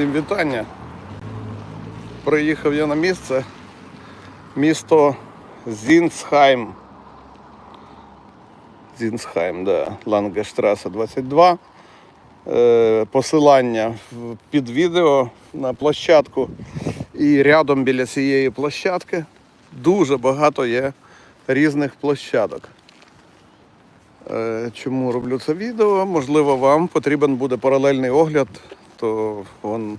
Всім вітання. Приїхав я на місце. Місто Зінсхайм. Зінсхайм, да. Лангештраса 22. Е, посилання під відео на площадку. І рядом біля цієї площадки дуже багато є різних площадок. Е, Чому роблю це відео? Можливо, вам потрібен буде паралельний огляд, то вон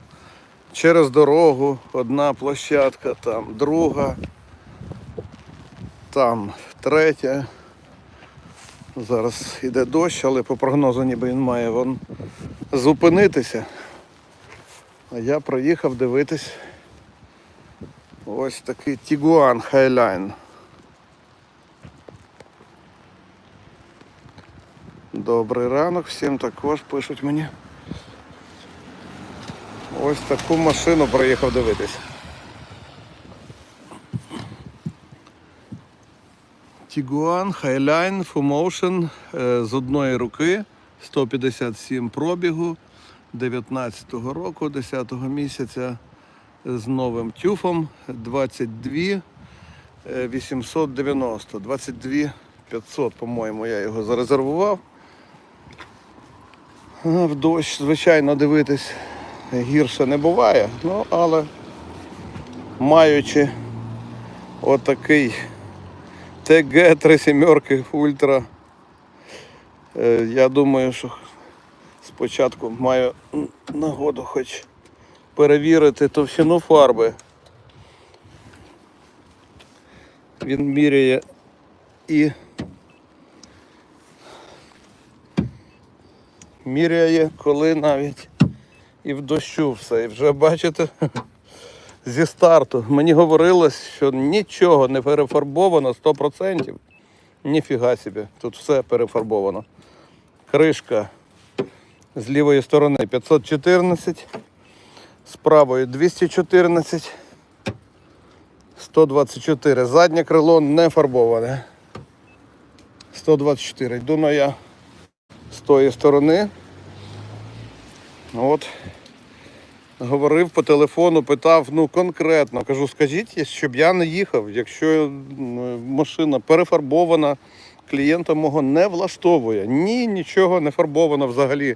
через дорогу одна площадка, там друга, там третя. Зараз іде дощ, але по прогнозу ніби він має вон зупинитися. А я проїхав дивитись ось такий Tiguan Highline. Добрий ранок, всім також пишуть мені. Ось таку машину проїхав дивитись. Tiguan Highline Full Motion е, з одної руки 157 пробігу 19-го року, 10-го місяця з новим тюфом 22 е, 890, 22 500, по-моєму, я його зарезервував. В дощ, звичайно, дивитись гірше не буває, ну але маючи отакий ТГ 3 сімерки Ультра, е, я думаю, що спочатку маю нагоду хоч перевірити товщину фарби. Він міряє і міряє, коли навіть і в дощу все. І вже бачите, зі старту мені говорилось, що нічого не перефарбовано 100%. Ніфіга собі, тут все перефарбовано. Кришка з лівої сторони 514, з правої 214, 124. Заднє крило не фарбоване. 124. Йду на я з тої сторони. От. Говорив по телефону, питав, ну конкретно. Кажу, скажіть, щоб я не їхав, якщо машина перефарбована, клієнта мого не влаштовує. Ні, нічого не фарбовано взагалі.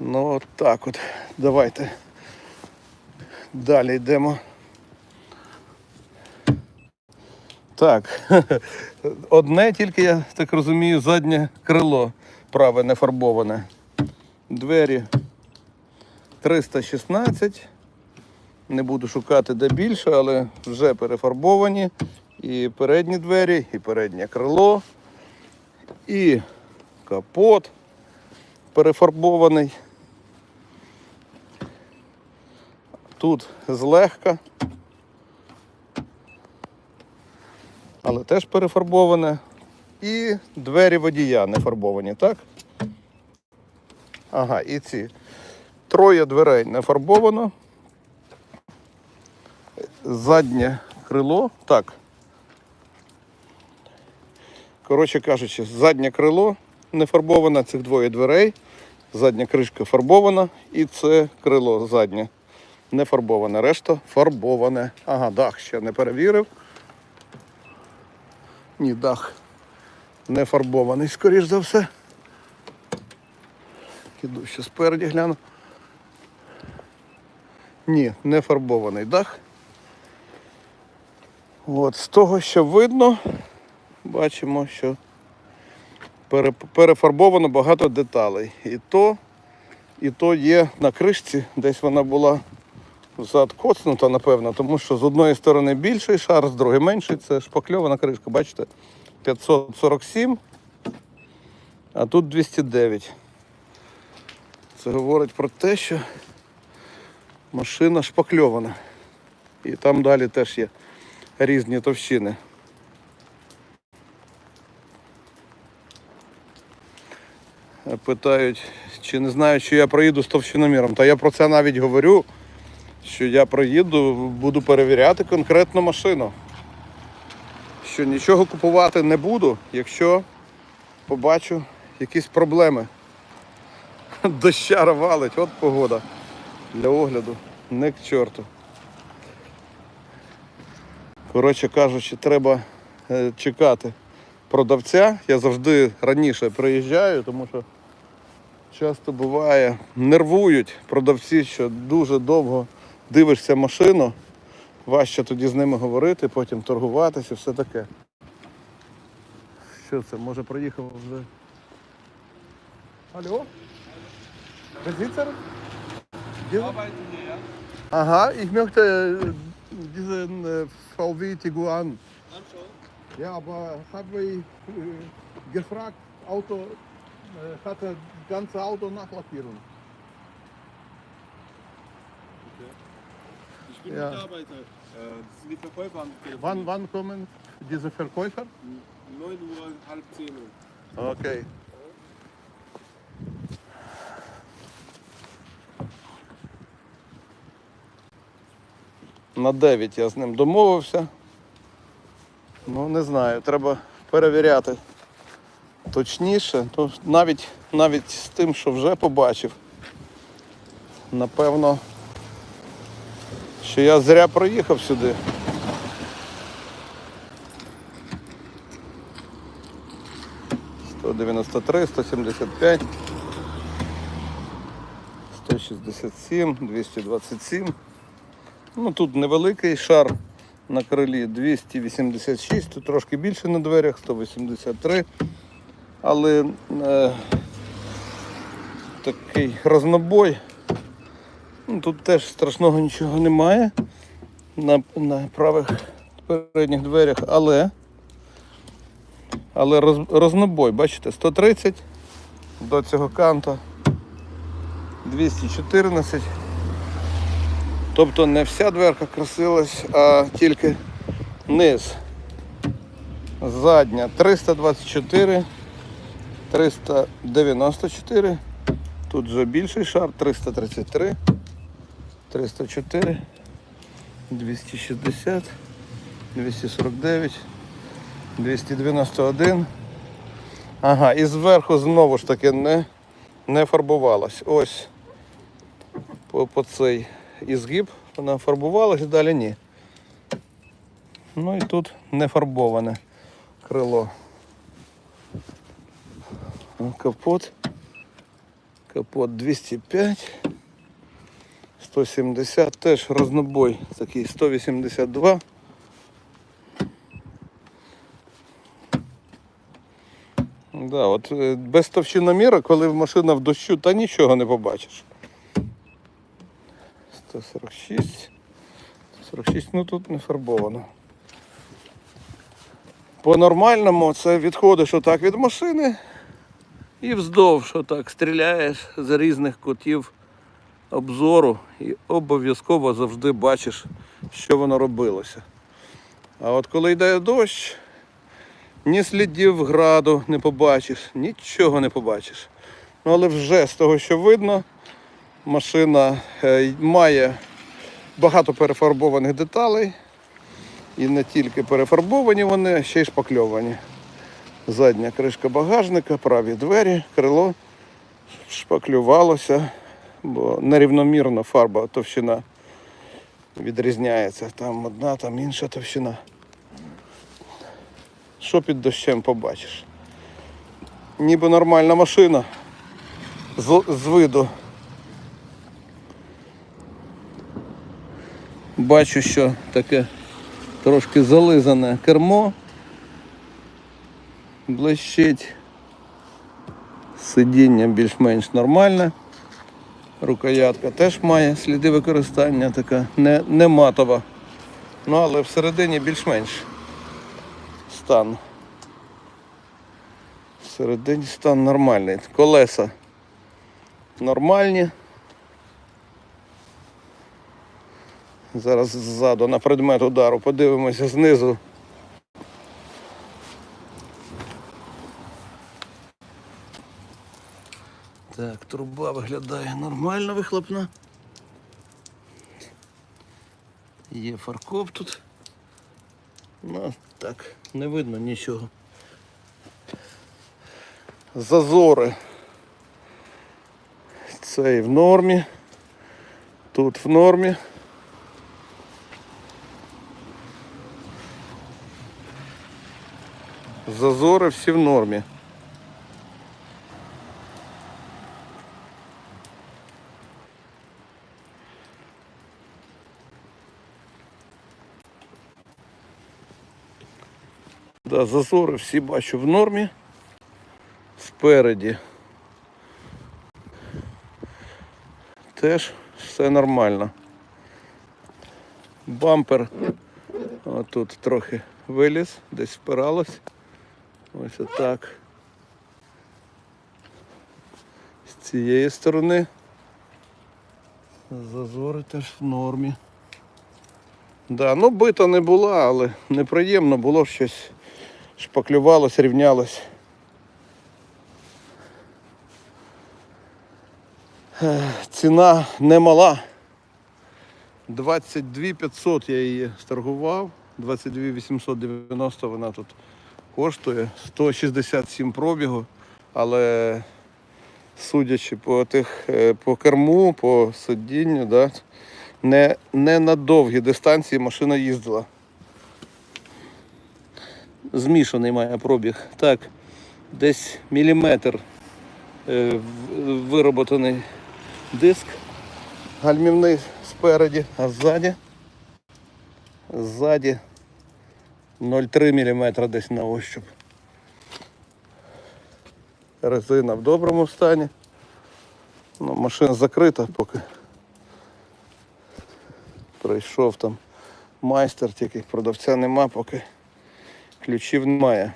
Ну от так от. Давайте. Далі йдемо. Так. Одне тільки, я так розумію, заднє крило праве не фарбоване. Двері 316. Не буду шукати де більше, але вже перефарбовані. І передні двері, і переднє крило, і капот перефарбований. Тут злегка. Але теж перефарбоване. І двері водія не фарбовані, так? Ага, і ці. Троє дверей не фарбовано. Заднє крило. Так. Коротше кажучи, заднє крило не фарбоване, цих двоє дверей. Задня кришка фарбована і це крило заднє не фарбоване. Решта фарбоване. Ага, дах ще не перевірив. Ні, дах не фарбований, скоріш за все. Іду ще спереді гляну. Ні, не фарбований дах. От, з того, що видно, бачимо, що перефарбовано багато деталей. І то, і то є на кришці, десь вона була взад коцнута, напевно, тому що з одної сторони більший шар, з другої менший. Це шпакльована кришка, бачите? 547, а тут 209. Це говорить про те, що машина шпакльована. І там далі теж є різні товщини. Питають, чи не знаю, чи я проїду з товщиноміром. Та я про це навіть говорю, що я проїду, буду перевіряти конкретну машину. Що нічого купувати не буду, якщо побачу якісь проблеми. Дощара валить, от погода. для огляду не к чорту. Коротше кажучи, треба е, чекати продавця. Я завжди раніше приїжджаю, тому що часто буває, нервують продавці, що дуже довго дивишся машину, важче тоді з ними говорити, потім торгуватися, все таке. Що це? Може проїхав вже. Алло? Besitzer? Wir arbeiten hier, ja. Aha, ich möchte äh, diesen äh, VW Tiguan. Anschauen? Ja, aber habe ich äh, gefragt, Auto äh, hatte das ganze Auto Nachlackierung. Ich bin ja. Mitarbeiter. Äh, das sind die Verkäufer. Wann, wann kommen diese Verkäufer? 9 Uhr, halb 10 Uhr. Okay. На 9 я з ним домовився. Ну, не знаю, треба перевіряти точніше. Ну, навіть, навіть з тим, що вже побачив. Напевно, що я зря проїхав сюди. Сто дев'яносто три, сто сімдесят п'ять, сто шістдесят сім, двісті двадцять сім. Ну тут невеликий шар на крилі 286, тут трошки більше на дверях, 183. Але е, такий рознобой. Ну, тут теж страшного нічого немає на, на правих передніх дверях, але, але роз, рознобой, бачите, 130 до цього канта, 214. Тобто не вся дверка красилась, а тільки низ. Задня 324, 394. Тут вже більший шар 333, 304, 260, 249, 291. Ага, і зверху знову ж таки не, не фарбувалась. Ось по, по цей ізгиб вона фарбувалась, далі ні. Ну і тут не фарбоване крило. Капот. Капот 205. 170, теж рознобой такий 182. Да, от е, без товщиноміра, коли машина в дощу, та нічого не побачиш. 146. 146, ну тут не фарбовано. По-нормальному це відходиш отак від машини і вздовж отак стріляєш з різних кутів обзору і обов'язково завжди бачиш, що воно робилося. А от коли йде дощ, ні слідів граду не побачиш, нічого не побачиш. Ну але вже з того, що видно, машина е, має багато перефарбованих деталей. І не тільки перефарбовані вони, ще й шпакльовані. Задня кришка багажника, праві двері, крило шпаклювалося, бо нерівномірно фарба товщина відрізняється. Там одна, там інша товщина. Що під дощем побачиш? Ніби нормальна машина з, з виду. Бачу, що таке трошки зализане кермо. Блищить. Сидіння більш-менш нормальне. Рукоятка теж має сліди використання, така не, не матова. Ну, але всередині більш-менш стан. Всередині стан нормальний. Колеса нормальні. Зараз ззаду на предмет удару подивимося знизу. Так, труба виглядає нормально вихлопна. Є фаркоп тут. Ну, так, не видно нічого. Зазори. Цей в нормі. Тут в нормі. Зазори всі в нормі. Да, зазори всі бачу в нормі. Спереді. Теж все нормально. Бампер тут трохи виліз, десь впиралось. Ось отак. З цієї сторони. Зазори теж в нормі. Да, ну бита не була, але неприємно було щось шпаклювалось, рівнялось. Ціна немала. 22 500 я її сторгував. 22 890 вона тут коштує. 167 пробігу. Але судячи по тих е, по керму, по сидінню, да, не, не на довгі дистанції машина їздила. Змішаний має пробіг. Так, десь міліметр е, вироботаний диск гальмівний спереді, а ззаді. Ззаді 0,3 мм десь на ощуп. Резина в доброму стані. Ну, машина закрита, поки прийшов там майстер, тільки продавця нема, поки ключів немає.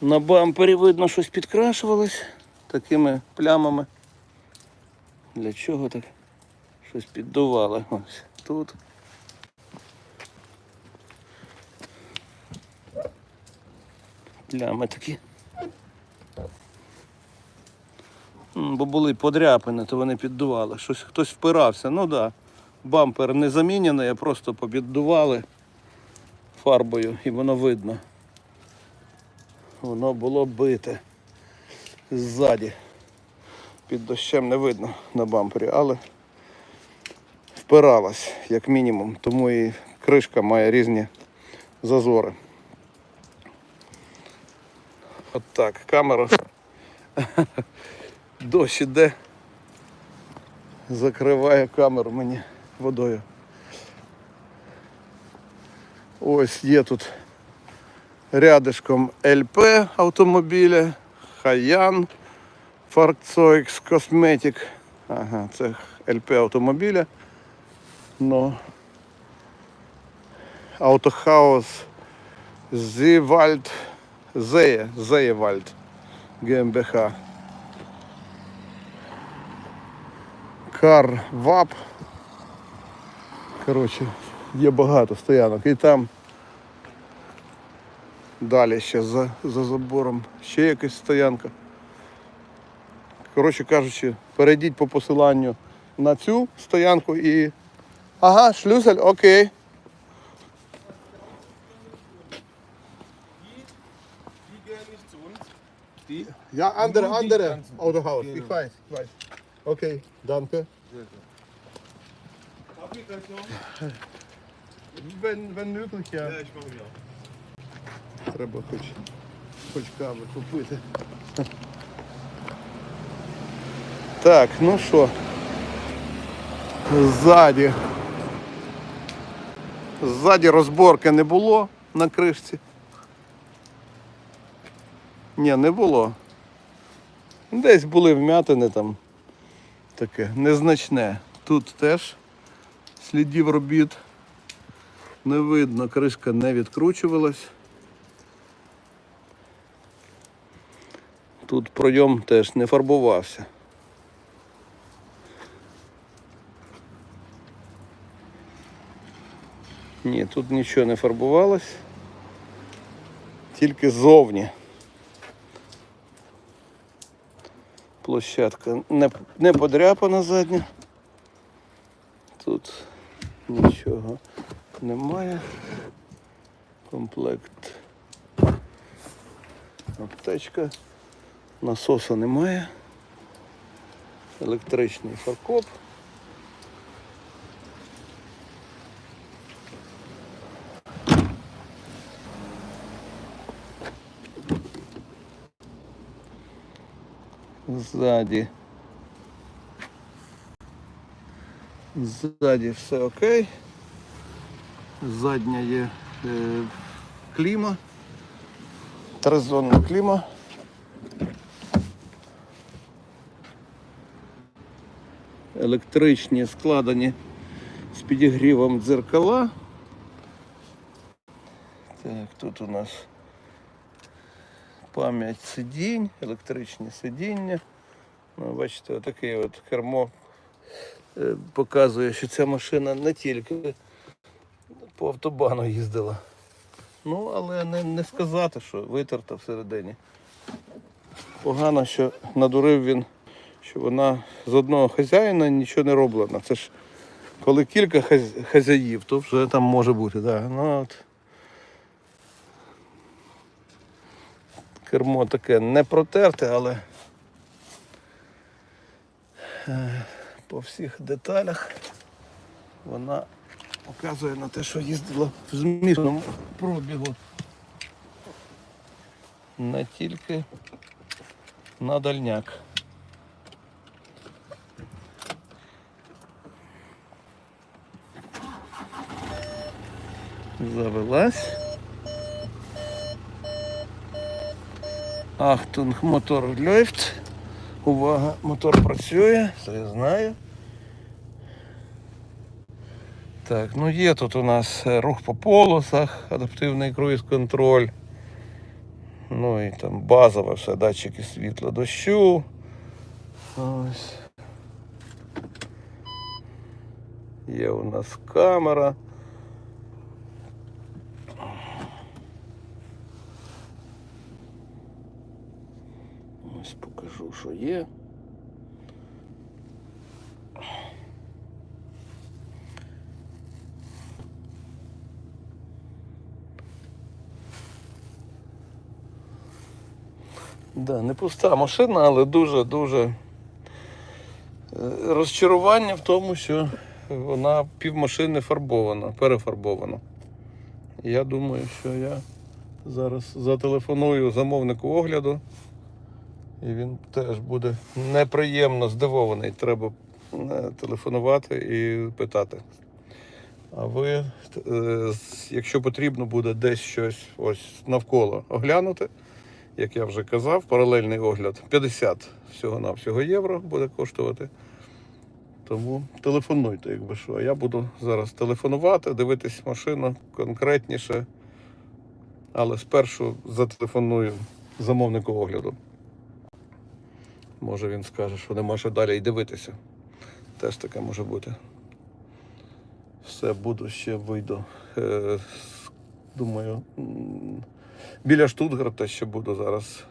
На бампері видно щось підкрашувалось такими плямами. Для чого так? Щось піддували. Ось тут. Плями такі. Бо були подряпини, то вони піддували. Щось хтось впирався. Ну так. Да. Бампер не замінений, а просто попіддували фарбою і воно видно. Воно було бите ззаді. Під дощем не видно на бампері, але впиралась, як мінімум, тому і кришка має різні зазори. От так, камера. Дощ іде. Закриває камеру мені водою. Ось є тут рядишком ЛП автомобіля, Хаян, Фаркцойкс Косметик. Ага, це ЛП автомобіля. Но Автохаус Зівальд Зеє, Зеєвальд ГМБХ. Кар ВАП. Коротше, є багато стоянок. І там далі ще за, за забором ще якась стоянка. Коротше кажучи, перейдіть по посиланню на цю стоянку і. Ага, шлюзель, окей. Ja, andere, andere. Autohaus. Ich weiß, ich weiß. Okay, danke. Wenn, wenn möglich, ja. Ja, ich mache mir auch. Треба хоч, хоч кави купити. Так, ну що. Ззаді. Ззаді розборки не було на кришці. Ні, не було. Десь були вмятини там. Таке незначне. Тут теж слідів робіт. Не видно, кришка не відкручувалась. Тут пройом теж не фарбувався. Ні, тут нічого не фарбувалось. Тільки ззовні. Площадка не, не подряпана задня. Тут нічого немає. Комплект. Аптечка. Насоса немає. Електричний фаркоп. Ззаді. Ззаді все окей. Задня є е, кліма. Тризонна кліма. Електричні складені з підігрівом дзеркала. Так, тут у нас пам'ять сидінь, електричні сидіння. Ну, бачите, отаке от кермо е, показує, що ця машина не тільки по автобану їздила. Ну, але не, не сказати, що витерта всередині. Погано, що надурив він, що вона з одного хазяїна нічого не роблена. Це ж коли кілька хазяїв, то вже там може бути. Да. Ну, от. Кермо таке не протерте, але е, по всіх деталях вона показує на те, що їздила в змішаному пробігу. Не тільки на дальняк. Завелась. Ахтунг мотор läuft. Увага, мотор працює, це я знаю. Так, ну є тут у нас е, рух по полосах, адаптивний круїз-контроль. Ну і там базове все, датчики світла дощу. Ось. Є у нас камера. Ось покажу, що є. Да, не пуста машина, але дуже-дуже е, розчарування в тому, що вона півмашини фарбована, перефарбована. Я думаю, що я зараз зателефоную замовнику огляду. І він теж буде неприємно здивований. Треба е, телефонувати і питати. А ви, е, якщо потрібно буде десь щось ось навколо оглянути, як я вже казав, паралельний огляд 50 всього-навсього євро буде коштувати. Тому телефонуйте, якби що. Я буду зараз телефонувати, дивитись машину конкретніше. Але спершу зателефоную замовнику огляду. Може він скаже, що не може далі й дивитися. Теж таке може бути. Все, буду ще вийду. Е, думаю, біля Штутгарта ще буду зараз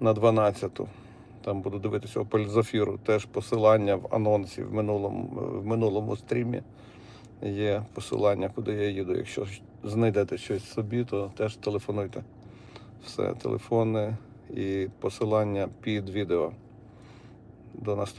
на 12-ту. Там буду дивитися Opel Zafira. Теж посилання в анонсі в минулому, в минулому стрімі. Є посилання, куди я їду. Якщо знайдете щось собі, то теж телефонуйте. Все, телефони і посилання під відео. До наступного.